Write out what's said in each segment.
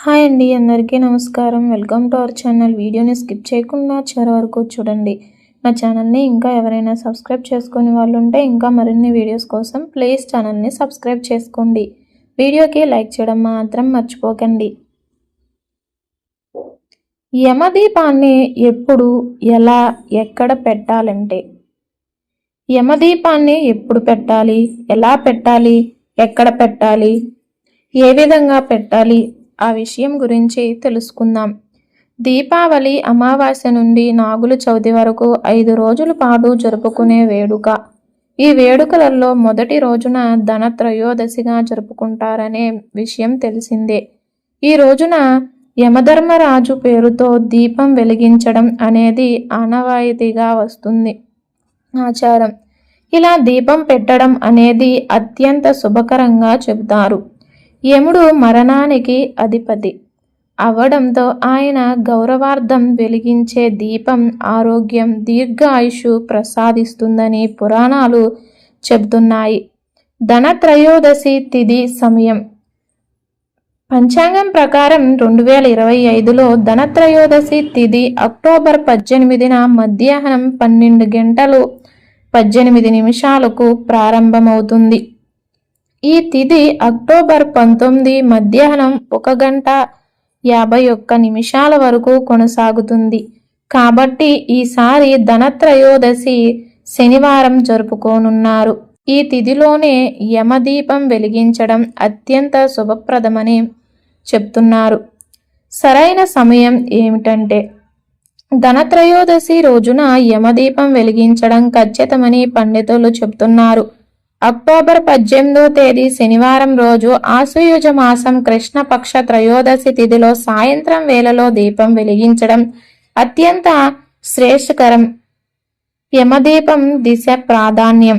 Hi అండి అందరికీ నమస్కారం. Welcome to our channel. వీడియోని స్కిప్ చేయకుండా చివరి వరకు చూడండి. నా ఛానల్ని ఇంకా ఎవరైనా సబ్స్క్రైబ్ చేసుకునే వాళ్ళు ఉంటే ఇంకా మరిన్ని వీడియోస్ కోసం ప్లీజ్ ఛానల్ని సబ్స్క్రైబ్ చేసుకోండి. వీడియోకి లైక్ చేయడం మాత్రం మర్చిపోకండి. యమదీపాన్ని ఎప్పుడు ఎలా ఎక్కడ పెట్టాలంటే? యమదీపాన్ని ఎప్పుడు పెట్టాలి? ఎలా పెట్టాలి? ఎక్కడ పెట్టాలి? ఏ విధంగా పెట్టాలి? ఆ విషయం గురించి తెలుసుకుందాం. దీపావళి అమావాస్య నుండి నాగుల చవితి వరకు ఐదు రోజుల పాటు జరుపుకునే వేడుక. ఈ వేడుకలలో మొదటి రోజున ధన త్రయోదశిగా జరుపుకుంటారనే విషయం తెలిసిందే. ఈ రోజున యమధర్మరాజు పేరుతో దీపం వెలిగించడం అనేది ఆనవాయితీగా వస్తుంది. ఆచారం. ఇలా దీపం పెట్టడం అనేది అత్యంత శుభకరంగా చెబుతారు. యముడు మరణానికి అధిపతి. అవడంతో ఆయన గౌరవార్థం వెలిగించే దీపం ఆరోగ్యం దీర్ఘాయుషు ప్రసాదిస్తుందని పురాణాలు చెబుతున్నాయి. ధనత్రయోదశి తిథి సమయం. పంచాంగం ప్రకారం రెండు వేల ఇరవై ఐదులో ధనత్రయోదశి తిథి అక్టోబర్ పద్దెనిమిదిన మధ్యాహ్నం పన్నెండు గంటలు పద్దెనిమిది నిమిషాలకు ప్రారంభమవుతుంది. ఈ తిథి అక్టోబర్ పంతొమ్మిది మధ్యాహ్నం ఒక గంట యాభై ఒక్క నిమిషాల వరకు కొనసాగుతుంది. కాబట్టి ఈసారి ధనత్రయోదశి శనివారం జరుపుకోనున్నారు. ఈ తిథిలోనే యమదీపం వెలిగించడం అత్యంత శుభప్రదమని చెప్తున్నారు. సరైన సమయం ఏమిటంటే ధనత్రయోదశి రోజున యమదీపం వెలిగించడం ఖచ్చితమని పండితులు చెప్తున్నారు. అక్టోబర్ పద్దెనిమిదో తేదీ శనివారం రోజు ఆశ్వయుజ మాసం కృష్ణపక్ష త్రయోదశి తిథిలో సాయంత్రం వేళలో దీపం వెలిగించడం అత్యంత శ్రేష్ఠకరం. యమదీపం దిశ ప్రాధాన్యం.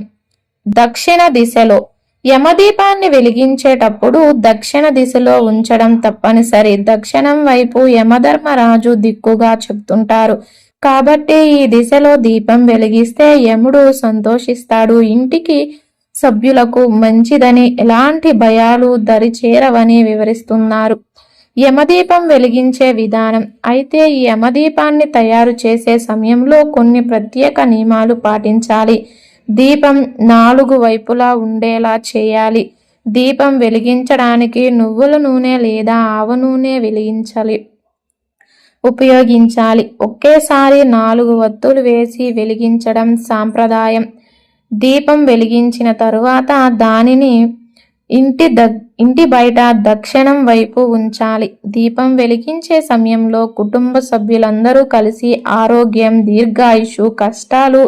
దక్షిణ దిశలో యమదీపాన్ని వెలిగించేటప్పుడు దక్షిణ దిశలో ఉంచడం తప్పనిసరి. దక్షిణం వైపు యమధర్మరాజు దిక్కుగా చెప్తుంటారు. కాబట్టి ఈ దిశలో దీపం వెలిగిస్తే యముడు సంతోషిస్తాడు. ఇంటికి సభ్యులకు మంచిదని ఎలాంటి భయాలు దరిచేరవని వివరిస్తున్నారు. యమదీపం వెలిగించే విధానం. అయితే ఈ యమదీపాన్ని తయారు చేసే సమయంలో కొన్ని ప్రత్యేక నియమాలు పాటించాలి. దీపం నాలుగు వైపులా ఉండేలా చేయాలి. దీపం వెలిగించడానికి నువ్వుల నూనె లేదా ఆవ నూనె వెలిగించాలి. ఉపయోగించాలి. ఒకేసారి నాలుగు వత్తులు వేసి వెలిగించడం సాంప్రదాయం. దీపం వెలిగించిన తరువాత దానిని ఇంటి దగ్ ఇంటి బయట దక్షిణం వైపు ఉంచాలి. దీపం వెలిగించే సమయంలో కుటుంబ సభ్యులందరూ కలిసి ఆరోగ్యం దీర్ఘాయుషు కష్టాలు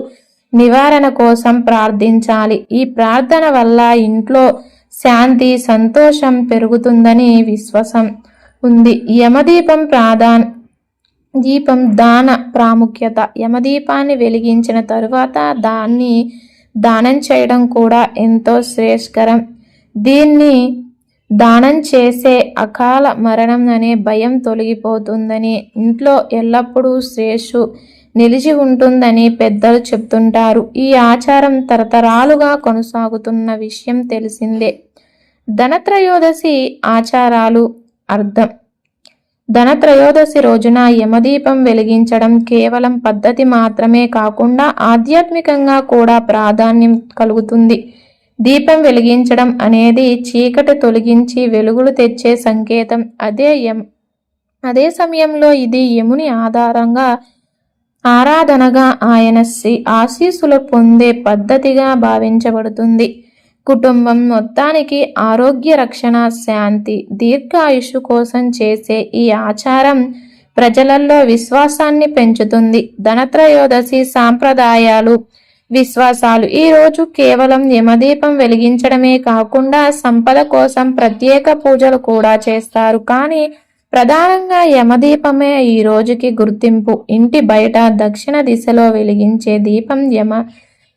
నివారణ కోసం ప్రార్థించాలి. ఈ ప్రార్థన వల్ల ఇంట్లో శాంతి సంతోషం పెరుగుతుందని విశ్వాసం ఉంది. యమదీపం ప్రాధాన్ దీపం దాన ప్రాముఖ్యత. యమదీపాన్ని వెలిగించిన తరువాత దాన్ని దానం చేయడం కూడా ఎంతో శ్రేష్కరం దీన్ని దానం చేసే అకాల మరణం అనే భయం తొలగిపోతుందని ఇంట్లో ఎల్లప్పుడూ శ్రేయస్సు నిలిచి ఉంటుందని పెద్దలు చెప్తుంటారు. ఈ ఆచారం తరతరాలుగా కొనసాగుతున్న విషయం తెలిసిందే. ధనత్రయోదశి ఆచారాలు అర్థం. ధనత్రయోదశి రోజున యమదీపం వెలిగించడం కేవలం పద్ధతి మాత్రమే కాకుండా ఆధ్యాత్మికంగా కూడా ప్రాధాన్యం కలుగుతుంది. దీపం వెలిగించడం అనేది చీకటి తొలగించి వెలుగులు తెచ్చే సంకేతం. అదే యం అదే సమయంలో ఇది యముని ఆధారంగా ఆరాధనగా ఆయన ఆశీస్సులు పొందే పద్ధతిగా భావించబడుతుంది. కుటుంబం మొత్తానికి ఆరోగ్య రక్షణ శాంతి దీర్ఘాయుషు కోసం చేసే ఈ ఆచారం ప్రజలలో విశ్వాసాన్ని పెంచుతుంది. ధనత్రయోదశి సాంప్రదాయాలు విశ్వాసాలు ఈ రోజు కేవలం యమదీపం వెలిగించడమే కాకుండా సంపద కోసం ప్రత్యేక పూజలు కూడా చేస్తారు. కానీ ప్రధానంగా యమదీపమే ఈ రోజుకి గుర్తింపు. ఇంటి బయట దక్షిణ దిశలో వెలిగించే దీపం యమ